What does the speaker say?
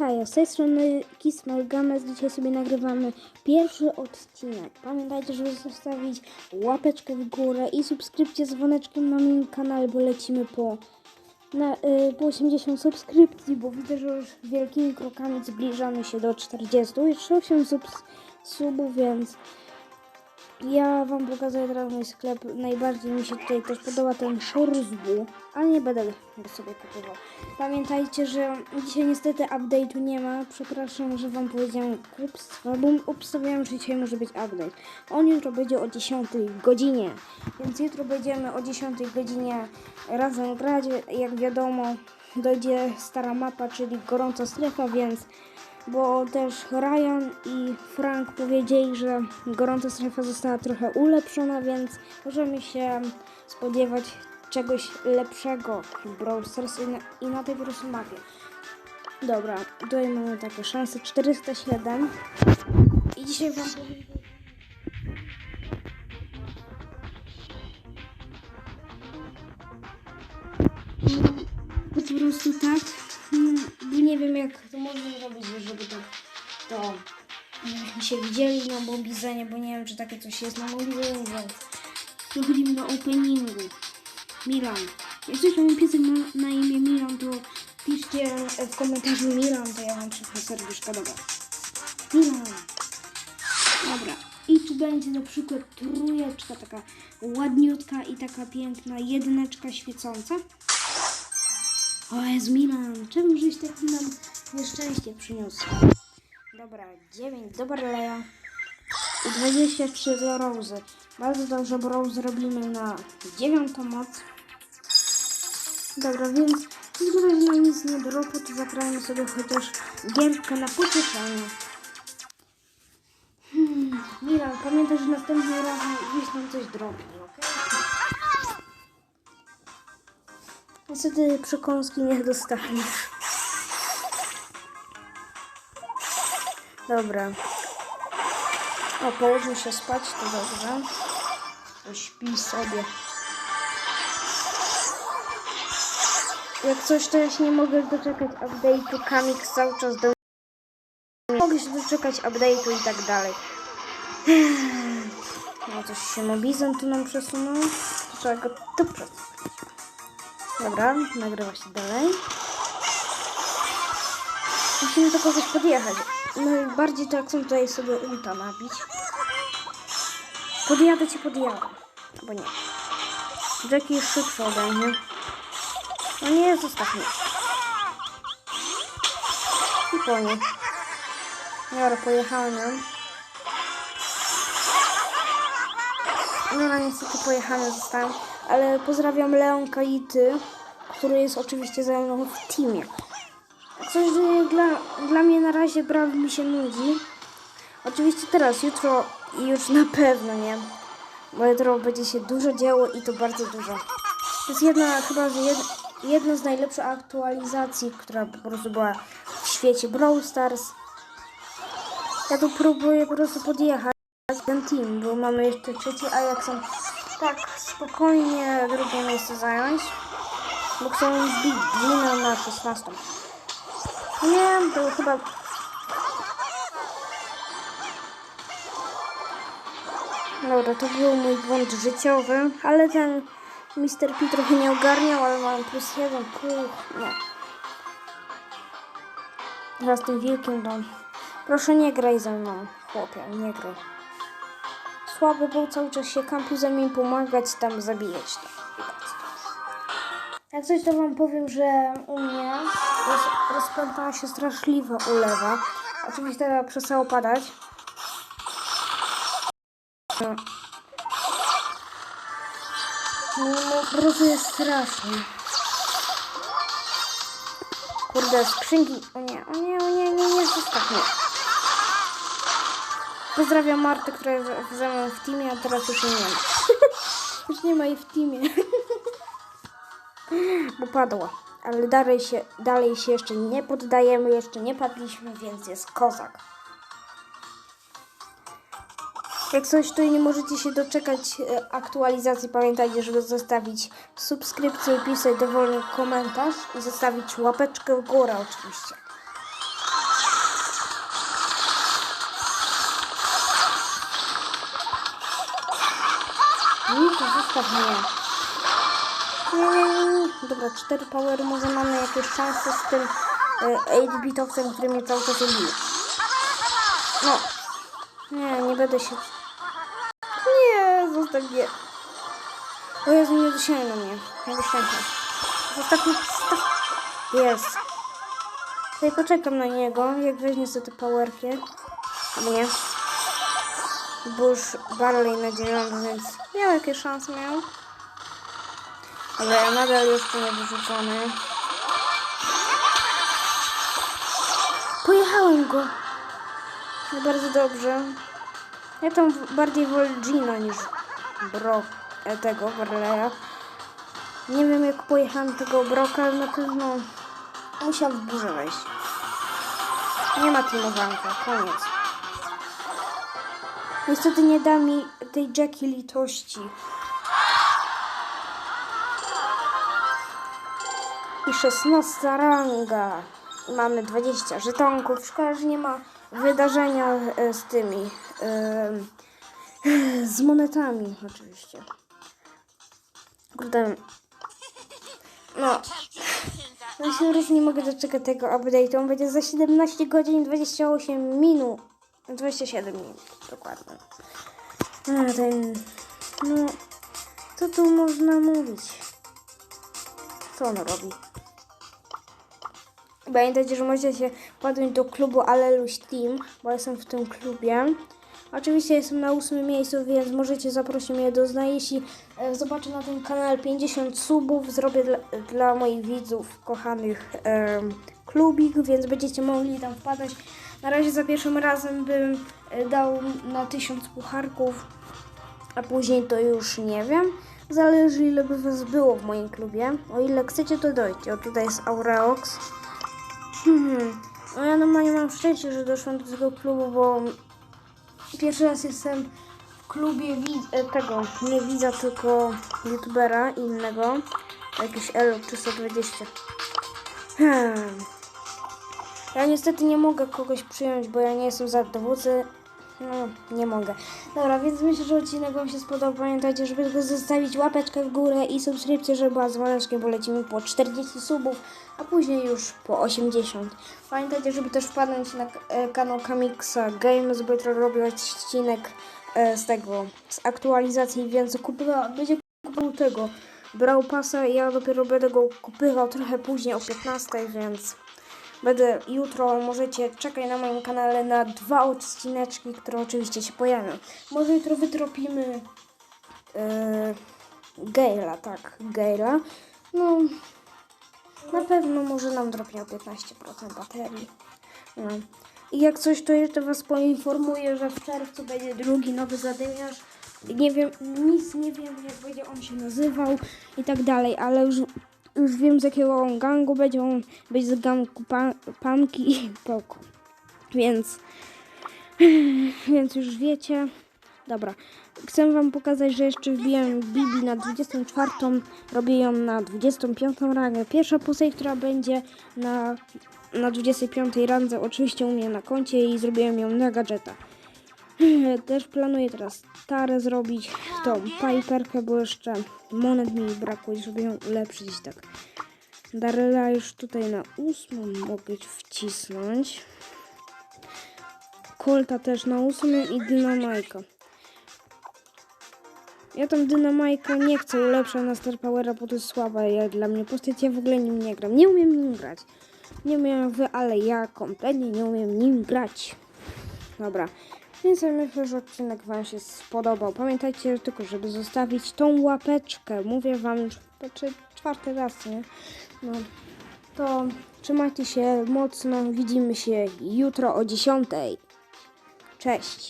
Hej, z tej strony Kismal Games. Dzisiaj sobie nagrywamy pierwszy odcinek. Pamiętajcie, żeby zostawić łapeczkę w górę i subskrypcję z dzwoneczkiem na moim kanale, bo lecimy po, na, y, po 80 subskrypcji, bo widzę, że już wielkimi krokami zbliżamy się do 40. Jeszcze 8 subs, subów, więc ja wam pokazuję teraz mój sklep. Najbardziej mi się tutaj też podoba ten Szorzbu, ale nie będę go sobie kupował. Pamiętajcie, że dzisiaj niestety update'u nie ma. Przepraszam, że wam powiedziałem głupstwo, bo obstawiałem, że dzisiaj może być update. On jutro będzie o 10 godzinie, więc jutro będziemy o 10 godzinie razem grać. Jak wiadomo, dojdzie stara mapa, czyli gorąca strefa, więc bo też Ryan i Frank powiedzieli, że gorąca strefa została trochę ulepszona, więc możemy się spodziewać czegoś lepszego w Brawl Stars i na, i na tej po prostu mapie. Dobra, tutaj mamy takie szanse. 407 i dzisiaj wam powiem, po prostu tak, nie wiem jak to można zrobić, żeby tak to żebyśmy się widzieli na Mobizonie, bo nie wiem czy takie coś jest na Mobizonie, więc przechodzimy do openingu. Milan. Jak coś tam piesek ma na imię Milan, to piszcie w komentarzu Milan, to ja wam przypnę serduszka, dobra. Milan. Dobra. I tu będzie na przykład trójeczka taka ładniutka i taka piękna jedyneczka świecąca. O jest Milan, czemu żeś tak nam nieszczęście przyniósł? Dobra, 9 do Barleya i 23 do Rose. Bardzo dobrze, bo Rose robimy na dziewiątą moc. Dobra, więc razie nam nic nie dropu, to zagrajmy sobie chociaż gierkę na pocieszenie. Hmm, Milan, pamiętaj, że następnym razem gdzieś nam coś dropnie, Niestety przekąski nie dostaniesz. Dobra. O, położył się spać, to dobrze. To śpi sobie. Jak coś, to ja się nie mogę doczekać update'u. Kamik cały czas do... Nie mogę się doczekać update'u i tak dalej. No coś się mobizem tu nam przesunął. Trzeba go tu przesunąć. Dobra, nagrywa się dalej. Musimy do kogoś podjechać. No i bardziej to jak chcę tutaj sobie ulta nabić. Podjadę ci podjadę. Albo nie. Jackie jest szybszy ode mnie. No nie, zostaw mnie. I po nie. Dobra, pojechałem ją. No na niestety pojechane zostałem. Ale pozdrawiam Leonka i który jest oczywiście ze mną w teamie. Coś dla, dla mnie na razie Brawl mi się nudzi. Oczywiście teraz, jutro i już na pewno nie. Bo jutro będzie się dużo działo i to bardzo dużo. To jest jedna, chyba, że jed, jedna z najlepszych aktualizacji, która po prostu była w świecie Brawl Stars. Ja tu próbuję po prostu podjechać ten team, bo mamy jeszcze trzeci, a jak są tak spokojnie drugie miejsce zająć, bo chcą zbić Gina na 16. Nie, to chyba... Dobra, to był mój błąd życiowy, ale ten Mr. P trochę nie ogarniał, ale mam plus jeden, puch, no. Teraz tym wilkiem dom. Proszę nie graj ze mną, chłopie, nie graj. Słaby był cały czas się kampił mną pomagać, tam zabijać. Jak coś to wam powiem, że u mnie roz, rozpętała się straszliwa ulewa. Oczywiście przestało padać. No. No, po prostu jest strasznie. Kurde, skrzynki. O nie, o nie, o nie, nie, nie, zostaw mnie. Pozdrawiam Martę, która jest ze mną w teamie, a teraz już jej nie ma. już nie ma jej w teamie. bo padła. Ale dalej się, dalej się jeszcze nie poddajemy, jeszcze nie padliśmy, więc jest kozak. Jak coś, to nie możecie się doczekać e, aktualizacji, pamiętajcie, żeby zostawić subskrypcję i pisać dowolny komentarz i zostawić łapeczkę w górę oczywiście. Niku, zostaw mnie. Nie, nie, nie, nie. Dobra, cztery powery, może mamy jakieś szanse z tym e, 8-bitowcem, który mnie cały czas bije. No. Nie, nie będę się... Nie, zostaw mnie. O Jezu, nie dosięgnął na mnie. Nie dosięgnął. Zostaw mnie, zostaw. Jest. Tutaj poczekam na niego, jak weźmie sobie te powerki. Albo nie. Bo już Barley na więc miał jakieś szanse, miał. Ale ja nadal nie wyrzucony. Pojechałem go. No bardzo dobrze. Ja tam bardziej wolę Gina niż Bro e, tego Barleya. Nie wiem jak pojechałem tego Broka, ale na pewno musiał w burzę wejść. Nie ma teamowanka, koniec. Niestety nie da mi tej Jackie litości. I 16 ranga. Mamy 20 żetonków. Szkoda, że nie ma wydarzenia e, z tymi. z monetami oczywiście. Kurde. No. Ja się już nie mogę doczekać tego update'u. On będzie za 17 godzin 28 minut. 27 minut, dokładnie. A ten... No... Co tu można mówić? Co on robi? Pamiętajcie, że możecie podjąć do klubu Aleluś Team, bo jestem w tym klubie. Oczywiście jestem na ósmym miejscu, więc możecie zaprosić mnie do zna. Jeśli e, zobaczę na tym kanale 50 subów, zrobię dla, dla moich widzów kochanych em, klubik, więc będziecie mogli tam wpadać. Na razie za pierwszym razem bym e, dał na 1000 pucharków, a później to już nie wiem. Zależy ile by was było w moim klubie. O ile chcecie to dojdzie. O tutaj jest Aureox. Hmm. No ja normalnie mam szczęście, że doszłam do tego klubu, bo pierwszy raz jestem w klubie e, tego, nie widza, tylko youtubera innego. Jakiś Elo 320. Hmm. Ja niestety nie mogę kogoś przyjąć, bo ja nie jestem za dowódcy. No, nie mogę. Dobra, więc myślę, że odcinek Wam się spodobał. Pamiętajcie, żeby tylko zostawić łapeczkę w górę i subskrypcję, żeby była dzwoneczkiem, bo lecimy po 40 subów, a później już po 80. Pamiętajcie, żeby też wpadnąć na e, kanał Kamixa Games, bo jutro robię odcinek e, z tego, z aktualizacji, więc kupiła, będzie kupował tego Brał pasa i ja dopiero będę go kupywał trochę później o 15, więc będę jutro, możecie czekać na moim kanale na dwa odcineczki, które oczywiście się pojawią. Może jutro wytropimy yy, tak, Gale'a. No, na pewno może nam dropnie o 15% baterii. No. I jak coś, to jeszcze Was poinformuję, że w czerwcu będzie drugi nowy zadymiarz. Nie wiem, nic nie wiem, jak będzie on się nazywał i tak dalej, ale już, już wiem z jakiego on gangu będzie. On będzie z gangu pa, Panki i Poko. Więc, więc już wiecie. Dobra, chcę Wam pokazać, że jeszcze wbiłem Bibi na 24, robię ją na 25 rangę. Pierwsza postać, która będzie na, na 25 randze, oczywiście u mnie na koncie i zrobiłem ją na gadżeta. Też planuję teraz tarę zrobić, tą piperkę, bo jeszcze monet mi brakuje, żeby ją ulepszyć tak. Daryla już tutaj na ósmą mogę wcisnąć. Kolta też na ósmym i Dynamajka. Ja tam Dynamajka nie chcę ulepszać na Star Powera, bo to jest słaba ja, dla mnie postać. Ja w ogóle nim nie gram. Nie umiem nim grać. Nie umiem wy, ale ja kompletnie nie umiem nim grać. Dobra. Więc ja myślę, że odcinek Wam się spodobał. Pamiętajcie tylko, żeby zostawić tą łapeczkę. Mówię Wam już czwarty raz, nie? No. To trzymajcie się mocno. Widzimy się jutro o 10. Cześć.